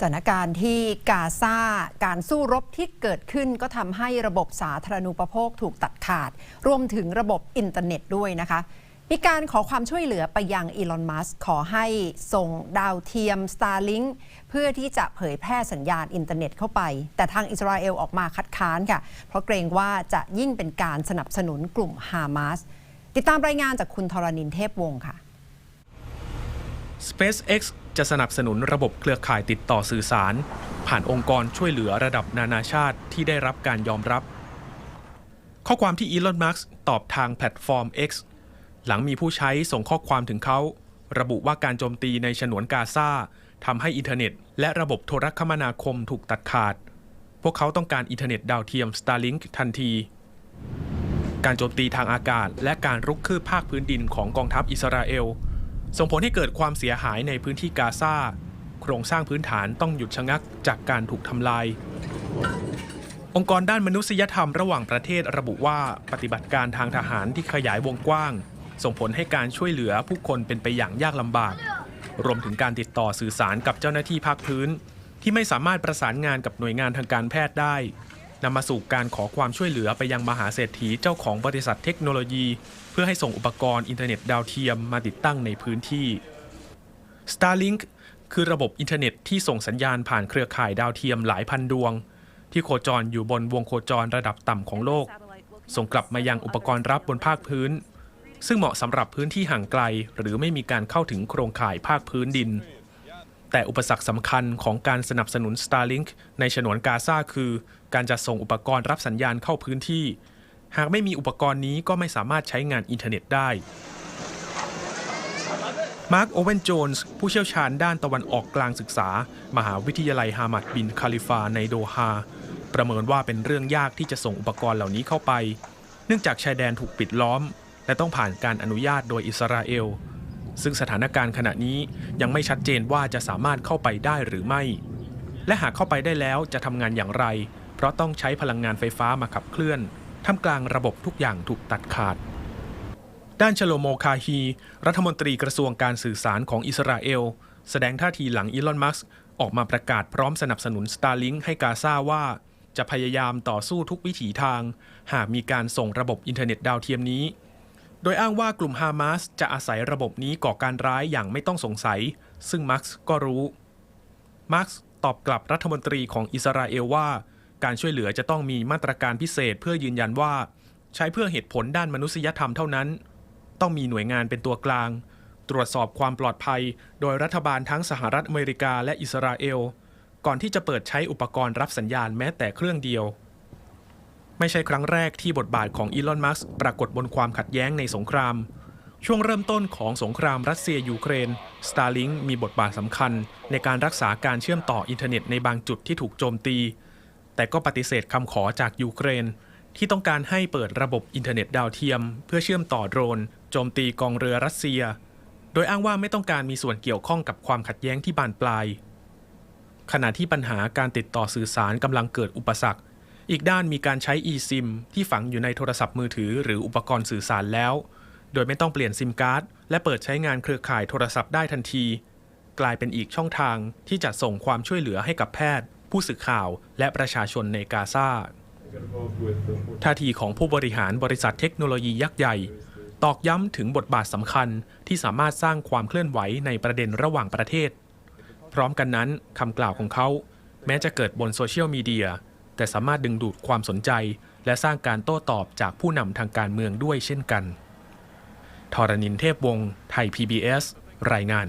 สถานการณ์ที่กาซาการสู้รบที่เกิดขึ้นก็ทำให้ระบบสาธารณูปโภคถูกตัดขาด รวมถึงระบบอินเทอร์เน็ตด้วยนะคะ มีการขอความช่วยเหลือไปยังอีลอน มัสขอให้ส่งดาวเทียม Starlink เพื่อที่จะเผยแพร่สัญญาณอินเทอร์เน็ตเข้าไป แต่ทางอิสราเอลออกมาคัดค้านค่ะ เพราะเกรงว่าจะยิ่งเป็นการสนับสนุนกลุ่มฮามาส ติดตามรายงานจากคุณธรณินเทพวงศ์ค่ะ SpaceX จะสนับสนุนระบบเครือข่ายติดต่อสื่อสาร ผ่านองค์กรช่วยเหลือระดับนานาชาติที่ได้รับการยอมรับ ข้อความที่อีลอนมัสตอบทางแพลตฟอร์ม X หลังมีผู้ใช้ส่งข้อความถึงเขา ระบุว่าการโจมตีในฉนวนกาซาทำให้อินเทอร์เน็ต และระบบโทรคมนาคมถูกตัดขาด พวกเขาต้องการอินเทอร์เน็ตดาวเทียม Starlink ทันที การโจมตีทางอากาศ และการรุกคืบภาคพื้นดินของกองทัพอิสราเอล ส่งผลให้เกิดความเสียหายในพื้นที่กาซาโครงสร้างพื้นฐานต้องหยุดชะงักจากการถูกทำลาย องค์กรด้านมนุษยธรรมระหว่างประเทศระบุว่าปฏิบัติการทางทหารที่ขยายวงกว้าง ส่งผลให้การช่วยเหลือผู้คนเป็นไปอย่างยากลำบาก รวมถึงการติดต่อสื่อสารกับเจ้าหน้าที่ภาคพื้น ที่ไม่สามารถประสานงานกับหน่วยงานทางการแพทย์ได้ นำมาสู่การขอความช่วยเหลือไปยังมหาเศรษฐีเจ้าของบริษัทเทคโนโลยี เพื่อให้ส่งอุปกรณ์อินเทอร์เน็ตดาวเทียมมาติดตั้งในพื้นที่ Starlink คือระบบอินเทอร์เน็ตที่ส่งสัญญาณผ่านเครือข่ายดาวเทียมหลายพันดวง ที่โคจรอยู่บนวงโคจรระดับต่ำของโลก ส่งกลับมายังอุปกรณ์รับบนภาคพื้น ซึ่งเหมาะสำหรับพื้นที่ห่างไกล หรือไม่มีการเข้าถึงโครงข่ายภาคพื้นดิน แต่อุปสรรคสำคัญของการสนับสนุน Starlink ในฉนวนกาซาคือ การจัดส่งอุปกรณ์รับสัญญาณเข้าพื้นที่ หากไม่มีอุปกรณ์นี้ก็ไม่สามารถใช้งานอินเทอร์เน็ตได้มาร์คโอเวนโจนส์ผู้เชี่ยวชาญด้านตะวันออกกลางศึกษา มหาวิทยาลัยฮามัดบินคาลิฟาในโดฮาประเมินว่าเป็นเรื่องยากที่จะส่งอุปกรณ์เหล่านี้เข้าไป เนื่องจากชายแดนถูกปิดล้อม และต้องผ่านการอนุญาตโดยอิสราเอล ซึ่งสถานการณ์ขณะนี้ยังไม่ชัดเจนว่าจะสามารถเข้าไปได้หรือไม่ และหากเข้าไปได้แล้วจะทำงานอย่างไร เพราะต้องใช้พลังงานไฟฟ้ามาขับเคลื่อนท่ามกลางระบบทุกอย่างถูกตัดขาด ด้านชโลโมคาฮี รัฐมนตรีกระทรวงการสื่อสารของอิสราเอล แสดงท่าทีหลังอีลอนมัสออกมาประกาศพร้อมสนับสนุน Starlink ให้กาซาว่า จะพยายามต่อสู้ทุกวิถีทาง หากมีการส่งระบบอินเทอร์เน็ตดาวเทียมนี้ โดยอ้างว่ากลุ่มฮามาสจะอาศัยระบบนี้ก่อการร้ายอย่างไม่ต้องสงสัย ซึ่งมาร์กซ์ก็รู้ มาร์กซ์ตอบกลับรัฐมนตรีของอิสราเอลว่า การช่วยเหลือจะต้องมีมาตรการพิเศษเพื่อยืนยันว่า ใช้เพื่อเหตุผลด้านมนุษยธรรมเท่านั้น ต้องมีหน่วยงานเป็นตัวกลาง ตรวจสอบความปลอดภัย โดยรัฐบาลทั้งสหรัฐอเมริกาและอิสราเอล ก่อนที่จะเปิดใช้อุปกรณ์รับสัญญาณแม้แต่เครื่องเดียว ไม่ใช่ครั้งแรกที่บทบาทของอีลอนมัสปรากฏบนความขัดแย้งในสงคราม ช่วงเริ่มต้นของสงครามรัสเซียยูเครน Starlink มีบทบาทสำคัญในการรักษาการเชื่อมต่ออินเทอร์เน็ตในบางจุดที่ถูกโจมตี แต่ก็ปฏิเสธคำขอจากยูเครน ที่ต้องการให้เปิดระบบอินเทอร์เน็ตดาวเทียม เพื่อเชื่อมต่อโดรน โจมตีกองเรือรัสเซีย โดยอ้างว่าไม่ต้องการมีส่วนเกี่ยวข้องกับความขัดแย้งที่บานปลายขณะที่ปัญหาการติดต่อสื่อสารกำลังเกิดอุปสรรค อีกด้านมีการใช้ eSIM ที่ฝังอยู่ในโทรศัพท์มือถือ หรืออุปกรณ์สื่อสารแล้ว โดยไม่ต้องเปลี่ยนซิมการ์ดและเปิดใช้งานเครือข่ายโทรศัพท์ได้ทันที กลายเป็นอีกช่องทางที่จะส่งความช่วยเหลือให้กับแพทย์ ผู้สื่อข่าวและประชาชนในกาซาท่าทีของผู้บริหารบริษัทเทคโนโลยียักษ์ใหญ่ ตอกย้ำถึงบทบาทสำคัญที่สามารถสร้างความเคลื่อนไหวในประเด็นระหว่างประเทศ พร้อมกันนั้นคำกล่าวของเขา แม้จะเกิดบนโซเชียลมีเดีย แต่สามารถดึงดูดความสนใจ และสร้างการโต้ตอบจากผู้นำทางการเมืองด้วยเช่นกันทรณินเทพวงศ์ไทย PBS รายงาน